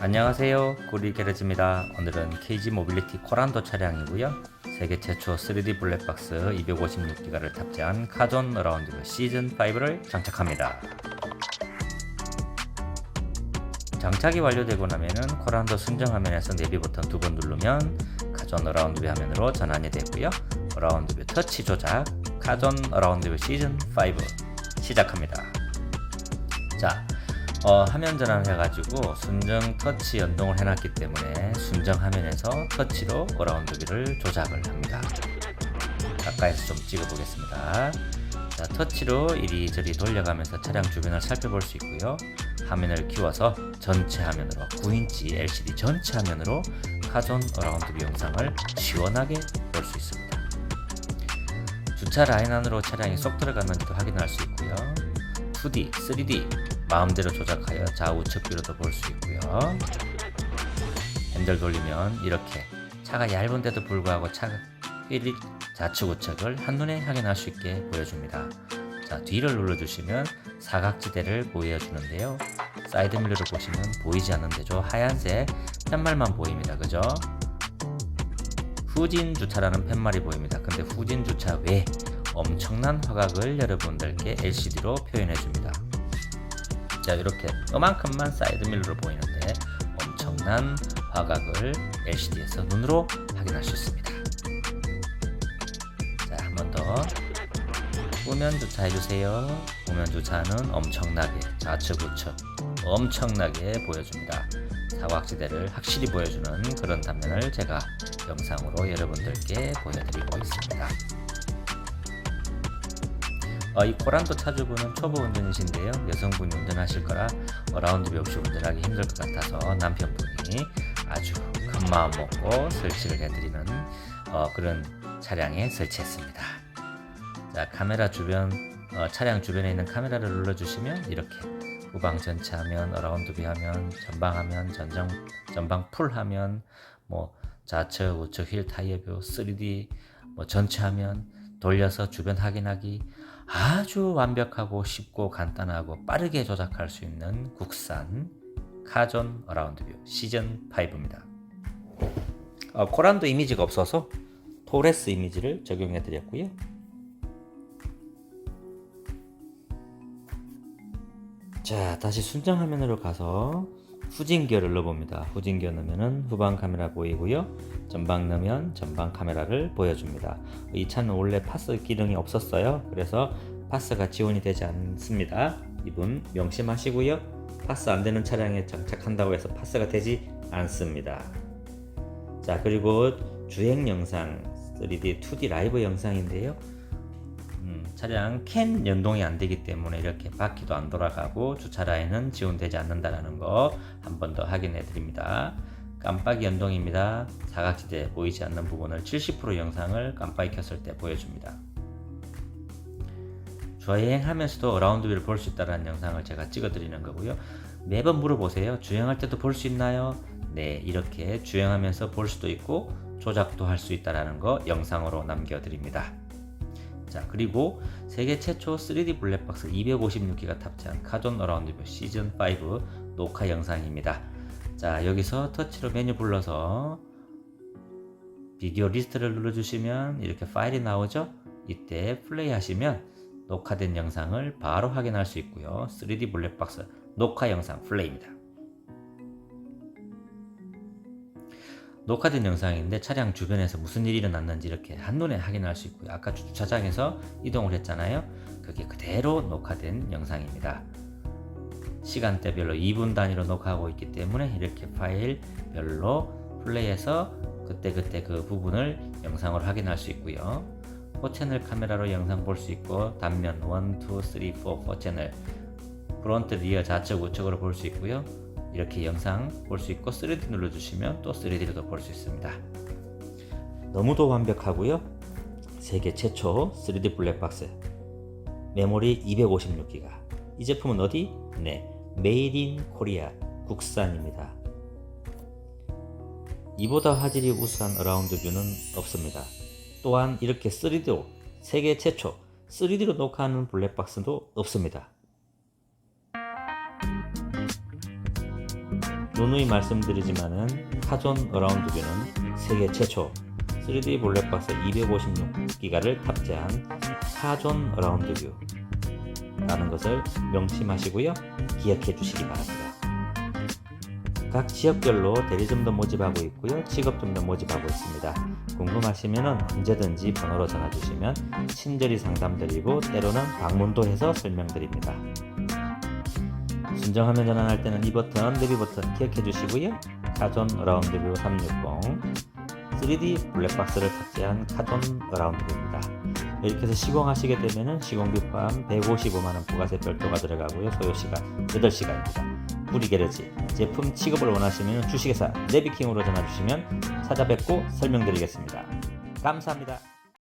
안녕하세요. 구리 게레지입니다. 오늘은 KG 모빌리티 코란도 차량이고요. 세계 최초 3D 블랙박스 256기가를 탑재한 카존 어라운드 시즌 5를 장착합니다. 장착이 완료되고 나면은 코란도 순정 화면에서 내비 버튼 두 번 누르면 카존 어라운드 뷰 화면으로 전환이 되고요. 어라운드 뷰 터치 조작 카존 어라운드 뷰 시즌 5 시작합니다. 자, 어, 화면 전환을 해가지고 순정 터치 연동을 해놨기 때문에 순정 화면에서 터치로 어라운드 뷰를 조작을 합니다. 가까이서 좀 찍어보겠습니다. 자, 터치로 이리저리 돌려가면서 차량 주변을 살펴볼 수 있고요. 화면을 키워서 전체 화면으로 9인치 LCD 전체 화면으로 카존 어라운드 뷰 영상을 시원하게 볼 수 있습니다. 주차 라인 안으로 차량이 쏙 들어갔는지도 확인할 수 있고요. 2D, 3D 마음대로 조작하여 좌우측 뷰로도 볼 수 있고요. 핸들 돌리면 이렇게 차가 얇은데도 불구하고 차가 휠이 좌측 우측을 한눈에 확인할 수 있게 보여줍니다. 자 뒤를 눌러주시면 사각지대를 보여주는데요. 사이드 밀러를 보시면 보이지 않는 데죠. 하얀색 팻말만 보입니다. 그죠? 후진 주차라는 팻말이 보입니다. 근데 후진 주차 외에 엄청난 화각을 여러분들께 LCD로 표현해 줍니다. 자 이렇게 요만큼만 사이드 밀러로 보이는데 엄청난 화각을 LCD에서 눈으로 확인할 수 있습니다. 자 한 번 더 후면 주차 해 주세요. 후면 주차는 엄청나게 좌측 우측 엄청나게 보여줍니다. 사각지대를 확실히 보여주는 그런 단면을 제가 영상으로 여러분들께 보여드리고 있습니다. 어, 이 코란도 차주분은 초보 운전이신데요. 여성분이 운전하실 거라 어 라운드 뷰 없이 운전하기 힘들 것 같아서 남편분이 아주 큰 마음 먹고 설치를 해드리는 어, 그런 차량에 설치했습니다. 자 카메라 주변 어, 차량 주변에 있는 카메라를 눌러주시면 이렇게 후방 전체 화면, 어라운드 뷰 화면, 전방 화면, 전정 전방 풀 화면, 뭐 좌측 우측 휠 타이어 뷰, 3D 뭐 전체 화면 돌려서 주변 확인하기 아주 완벽하고 쉽고 간단하고 빠르게 조작할 수 있는 국산 카존 어라운드 뷰 시즌 5입니다. 어, 코란도 이미지가 없어서 토레스 이미지를 적용해 드렸고요. 자, 다시 순정 화면으로 가서 후진기어를 넣어봅니다. 후진기어 넣으면 후방 카메라 보이고요. 전방 넣으면 전방 카메라를 보여줍니다. 이 차는 원래 파스 기능이 없었어요. 그래서 파스가 지원이 되지 않습니다. 이분 명심하시고요. 파스 안 되는 차량에 장착한다고 해서 파스가 되지 않습니다. 자, 그리고 주행 영상 3D, 2D 라이브 영상인데요. 음, 차량 캔 연동이 안 되기 때문에 이렇게 바퀴도 안 돌아가고 주차 라인은 지원되지 않는다라는 거 한 번 더 확인해 드립니다. 깜빡이 연동입니다. 사각지대 보이지 않는 부분을 70% 영상을 깜빡이 켰을 때 보여줍니다. 주행하면서도 어라운드 뷰를 볼 수 있다는 영상을 제가 찍어 드리는 거고요. 매번 물어보세요. 주행할 때도 볼 수 있나요? 네, 이렇게 주행하면서 볼 수도 있고 조작도 할 수 있다는 거 영상으로 남겨 드립니다. 자 그리고 세계 최초 3D 블랙박스 256기가 탑재한 카존 어라운드 뷰 시즌 5 녹화 영상입니다. 자 여기서 터치로 메뉴 불러서 비디오 리스트를 눌러주시면 이렇게 파일이 나오죠. 이때 플레이 하시면 녹화된 영상을 바로 확인할 수 있고요. 3D 블랙박스 녹화 영상 플레이입니다. 녹화된 영상인데 차량 주변에서 무슨 일이 일어났는지 이렇게 한눈에 확인할 수 있고요. 아까 주차장에서 이동을 했잖아요. 그게 그대로 녹화된 영상입니다. 시간대별로 2분 단위로 녹화하고 있기 때문에 이렇게 파일별로 플레이해서 그때그때 그 부분을 영상으로 확인할 수 있고요. 4채널 카메라로 영상 볼 수 있고 단면 1, 2, 3, 4, 4채널 프론트, 리어, 좌측, 우측으로 볼 수 있고요. 이렇게 영상 볼 수 있고 3D 눌러주시면 또 3D로도 볼 수 있습니다. 너무도 완벽하고요. 세계 최초 3D 블랙박스 메모리 256기가 이 제품은 어디? 네, 메이드 인 코리아 국산입니다. 이보다 화질이 우수한 어라운드 뷰는 없습니다. 또한 이렇게 3D로 세계 최초 3D로 녹화하는 블랙박스도 없습니다. 누누이 말씀드리지만은 카존 어라운드 뷰는 세계 최초 3D 블랙박스 256기가를 탑재한 카존 어라운드 뷰 라는 것을 명심하시고요. 기억해 주시기 바랍니다. 각 지역별로 대리점도 모집하고 있고요. 직업점도 모집하고 있습니다. 궁금하시면 언제든지 번호로 전화 주시면 친절히 상담드리고 때로는 방문도 해서 설명드립니다. 순정화면 전환할 때는 이 버튼, 내비 버튼 기억해 주시고요. 카존 어라운드뷰 360 3D 블랙박스를 탑재한 카존 어라운드뷰입니다. 이렇게 해서 시공하시게 되면 시공비 포함 155만원 부가세 별도가 들어가고요. 소요시간 8시간입니다. 뿌리 게러지 제품 취급을 원하시면 주식회사 네비킹으로 전화 주시면 찾아뵙고 설명드리겠습니다. 감사합니다.